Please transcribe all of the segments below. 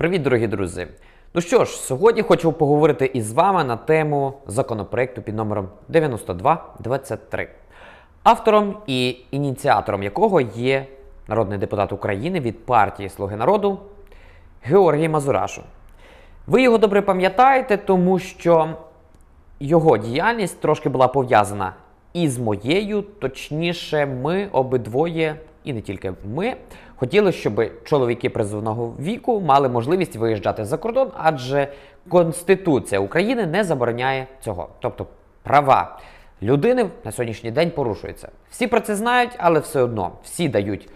Привіт, дорогі друзі! Ну що ж, сьогодні хочу поговорити із вами на тему законопроекту під номером 9223, автором і ініціатором якого є народний депутат України від партії Слуги народу Георгій Мазурашу. Ви його добре пам'ятаєте, тому що його діяльність трошки була пов'язана із моєю, точніше, ми обидвоє, і не тільки ми, хотіли, щоб чоловіки призовного віку мали можливість виїжджати за кордон, адже Конституція України не забороняє цього. Тобто права людини на сьогоднішній день порушуються. Всі про це знають, але все одно всі дають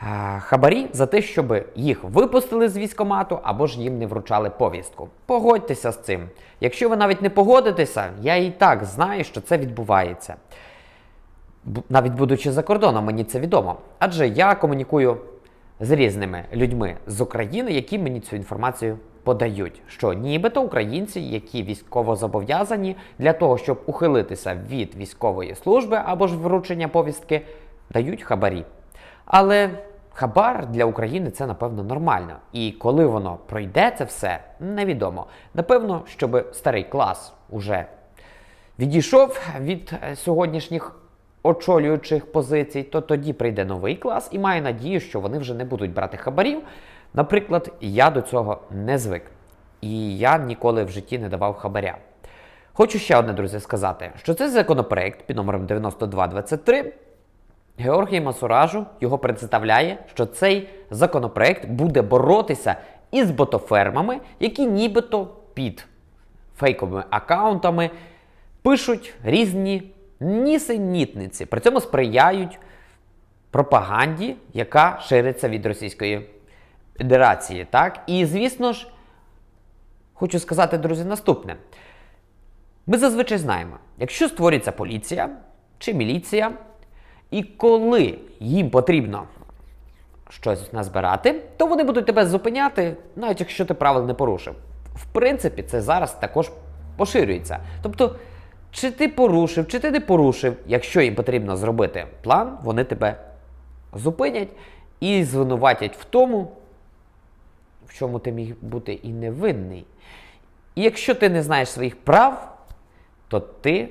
а, хабарі за те, щоб їх випустили з військомату або ж їм не вручали повістку. Погодьтеся з цим. Якщо ви навіть не погодитеся, я і так знаю, що це відбувається. Навіть будучи за кордоном, мені це відомо. Адже я комунікую з різними людьми з України, які мені цю інформацію подають. Що нібито українці, які військово зобов'язані для того, щоб ухилитися від військової служби або ж вручення повістки, дають хабарі. Але хабар для України це напевно нормально. І коли воно пройде це все, невідомо. Напевно, щоб старий клас уже відійшов від е, сьогоднішніх очолюючих позицій, то тоді прийде новий клас і маю надію, що вони вже не будуть брати хабарів. Наприклад, я до цього не звик. І я ніколи в житті не давав хабаря. Хочу ще одне, друзі, сказати, що цей законопроект під номером 9223 Георгій Масуражу його представляє, що цей законопроект буде боротися із ботофермами, які нібито під фейковими аккаунтами пишуть різні нісенітниці, при цьому сприяють пропаганді, яка шириться від Російської Федерації. Так? І звісно ж, хочу сказати, друзі, наступне. Ми зазвичай знаємо, якщо створюється поліція чи міліція, і коли їм потрібно щось назбирати, то вони будуть тебе зупиняти, навіть якщо ти правил не порушив. В принципі, це зараз також поширюється. Тобто, чи ти порушив, чи ти не порушив, якщо їм потрібно зробити план, вони тебе зупинять і звинуватять в тому, в чому ти міг бути і невинний. І якщо ти не знаєш своїх прав, то ти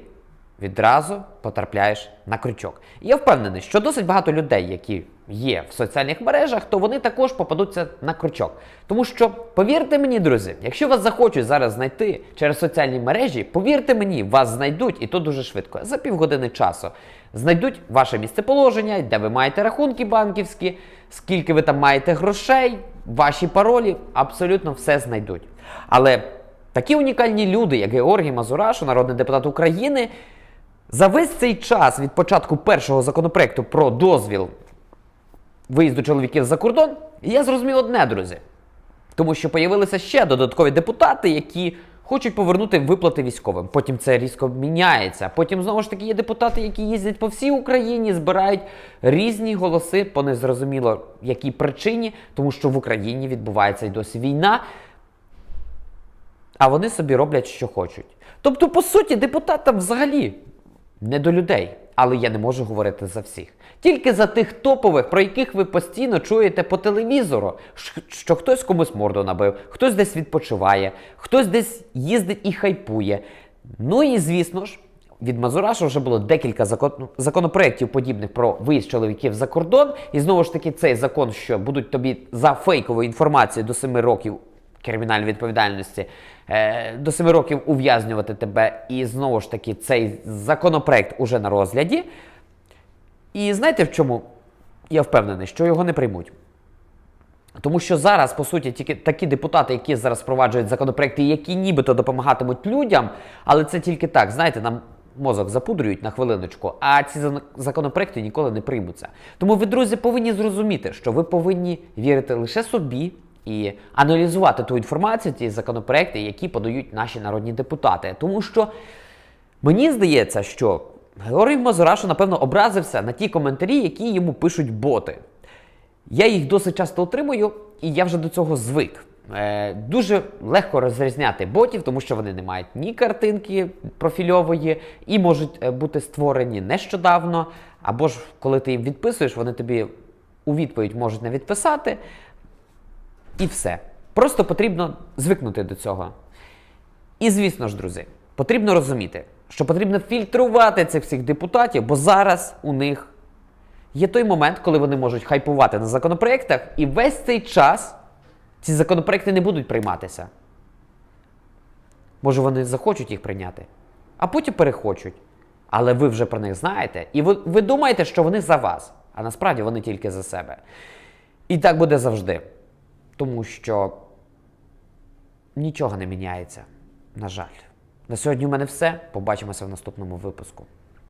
відразу потрапляєш на крючок. І я впевнений, що досить багато людей, які є в соціальних мережах, то вони також попадуться на крючок. Тому що, повірте мені, друзі, якщо вас захочуть зараз знайти через соціальні мережі, повірте мені, вас знайдуть і то дуже швидко. За півгодини часу знайдуть ваше місцеположення, де ви маєте рахунки банківські, скільки ви там маєте грошей, ваші паролі, абсолютно все знайдуть. Але такі унікальні люди, як Георгій Мазурашу, народний депутат України, за весь цей час від початку першого законопроекту про дозвіл виїзду чоловіків за кордон, я зрозумів одне, друзі. Тому що появилися ще додаткові депутати, які хочуть повернути виплати військовим. Потім це різко міняється. Потім знову ж таки є депутати, які їздять по всій Україні, збирають різні голоси по незрозуміло якій причині, тому що в Україні відбувається й досі війна. А вони собі роблять, що хочуть. Тобто, по суті, депутатам взагалі не до людей. Але я не можу говорити за всіх. Тільки за тих топових, про яких ви постійно чуєте по телевізору, що хтось комусь морду набив, хтось десь відпочиває, хтось десь їздить і хайпує. Ну і звісно ж, від Мазураша вже було декілька закон... законопроєктів подібних про виїзд чоловіків за кордон. І знову ж таки, цей закон, що будуть тобі за фейкову інформацію до 7 років кримінальної відповідальності е, до 7 років ув'язнювати тебе. І знову ж таки, цей законопроект уже на розгляді. І знаєте в чому? Я впевнений, що його не приймуть. Тому що зараз, по суті, тільки такі депутати, які зараз впроваджують законопроекти, які нібито допомагатимуть людям, але це тільки так, знаєте, нам мозок запудрюють на хвилиночку, а ці законопроекти ніколи не приймуться. Тому ви, друзі, повинні зрозуміти, що ви повинні вірити лише собі і аналізувати ту інформацію, ті законопроекти, які подають наші народні депутати. Тому що Мені здається, що Георгій Мазурашу, напевно, образився на ті коментарі, які йому пишуть боти. Я їх досить часто отримую, і я вже до цього звик. Е, дуже легко розрізняти ботів, тому що вони не мають ні картинки профільової і можуть е, бути створені нещодавно. Або ж коли ти їм відписуєш, вони тобі у відповідь можуть не відписати. І все. Просто потрібно звикнути до цього. І звісно ж, друзі, потрібно розуміти, що потрібно фільтрувати цих всіх депутатів, бо зараз у них є той момент, коли вони можуть хайпувати на законопроєктах, і весь цей час ці законопроекти не будуть прийматися. Може, вони захочуть їх прийняти, а потім перехочуть. Але ви вже про них знаєте, і ви, ви думаєте, що вони за вас, а насправді вони тільки за себе. І так буде завжди. Тому що нічого не міняється. На жаль. На сьогодні у мене все. Побачимося в наступному випуску.